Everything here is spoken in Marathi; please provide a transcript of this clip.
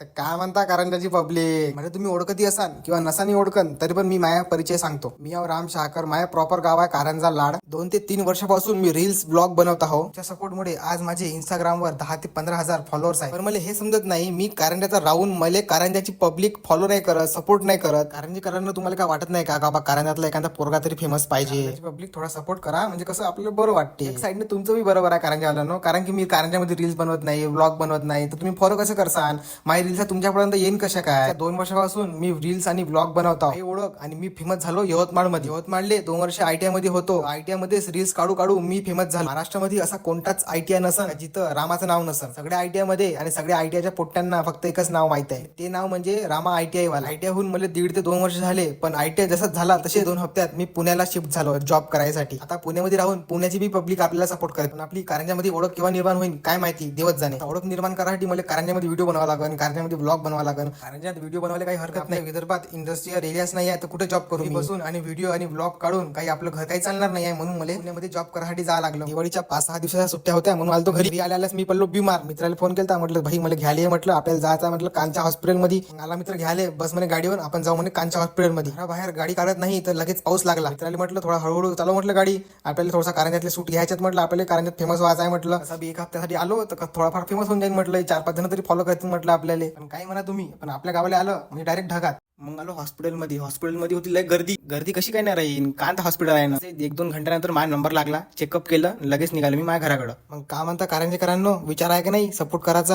तर काय म्हणता कारण त्याची पब्लिक म्हणजे तुम्ही ओळखती असाल किंवा नसानी ओळखन तरी पण मी माया परिचय सांगतो. मी राम शाकर माया प्रॉपर गाव आहे कारंजा लाड. दोन ते तीन वर्षापासून मी रील्स ब्लॉग बनवत आहो. त्या सपोर्टमुळे आज माझे इंस्टाग्रामवर दहा ते पंधरा हजार फॉलोअर्स आहे पण मला हे समजत नाही मी कारंजाचा राहून मला कारंजाची पब्लिक फॉलो नाही करत सपोर्ट नाही करत. कारंजीकरांना तुम्हाला काय वाटत नाही का? बाबा कारंजातला एखादा पोरगा तरी फेमस पाहिजे? पब्लिक थोडा सपोर्ट करा म्हणजे कसं आपल्याला बरं वाटते. एक साईडने तुमचं बी बरोबर आहे कारंजावाल्यांनो. कारण की मी कारंजामध्ये रील्स बनवत नाही ब्लॉग बनवत नाही. तर तुम्ही फॉलो कसं करसान? माझी रील्स तुमच्यापर्यंत येईन कशा काय? दोन वर्षापासून मी रील्स आणि ब्लॉग बनवतो हे ओळख आणि मी फेमस झालो यवतमाळमध्ये यवतमाळले दोन वर्ष आयटीआयमध्ये होतो. आयटीआयमध्ये रील्स काढू काढू मी फेमस झालो. महाराष्ट्रामध्ये असा कोणताच आयटीआय नसन जिथं रामाचं नाव नसन. सगळ्या आयटीआयमध्ये आणि सगळ्या आयटीआयच्या पोट्ट्यांना फक्त एकच नाव माहीत आहे. ते नाव म्हणजे रामा आयटीआय वाला. आयटीआय होऊन मला दीड ते दोन वर्ष झाले पण आयटीआय जसं झाला तसे दोन हप्त्यात मी पुण्याला शिफ्ट झालो जॉब करायसाठी. आता पुण्यामध्ये राहून पुण्याची बी पब्लिक आपल्याला सपोर्ट करेल पण आपली कारंजामध्ये ओळख किंवा निर्माण होईल काय माहिती? देवत जाणे. ओळख निर्माण करासाठी मला कारंजामध्ये व्हिडिओ बनवा लागेल कारण कारंजामध्ये ब्लॉग बनवावा लागेल कारंजात व्हिडिओ बनवायला काही हरकत नाही. विदर्भात इंडस्ट्रियल एरियाच नाही आहे तर कुठे जॉब करू मी? बसून आणि व्हिडिओ आणि ब्लॉग काढून काही आपलं घर काही चालणार नाही आहे म्हणून मला पुण्यामध्ये जॉब करासाठी जावं लागलं. दिवाळीच्या पाच सहा दिवसाच्या सुट्ट्या होत्या म्हणून आलतो घरी. घरी आल्यास मी पडलो बिमार. मित्राला फोन केला म्हटलं भाई मला घ्यायला म्हटलं. आपल्याला जायचं म्हटलं कांच्या हॉस्पिटलमध्ये मग आला मित्र घ्यायला बस म्हणे गाडीवर आपण जाऊ म्हणे कांच्या हॉस्पिटलमध्ये बाहेर गाडी काढत नाही तर लगेच पाऊस लागला. मित्राला म्हटलं थोडा हळूहळू चालव म्हटलं गाडी. आपल्याला थोडासा कारंजातले सूट घ्यायच्यात म्हटलं. आपल्याला कारंजात फेमस व्हायचं आहे म्हटलं एक हप्त्यासाठी आलो तर थोडाफार फेमस होऊन जाईल म्हटलं. चार पाच जण तरी फॉलो करतील म्हटलं आपल्याला. पण काय म्हणा तुम्ही पण आपल्या गावाला आलं म्हणजे डायरेक्ट ढगात. मग आलो हॉस्पिटलमध्ये हॉस्पिटलमध्ये होती लय गर्दी. गर्दी कशी काय नाही राहील कांत हॉस्पिटल आहे ना. एक दोन घंट्यानंतर माझा नंबर लागला. चेकअप केलं लगेच निघालो मी माझ्या घराकडं. मग का म्हणता कारंजेकरांनो विचार आहे का नाही? सपोर्ट करायचा.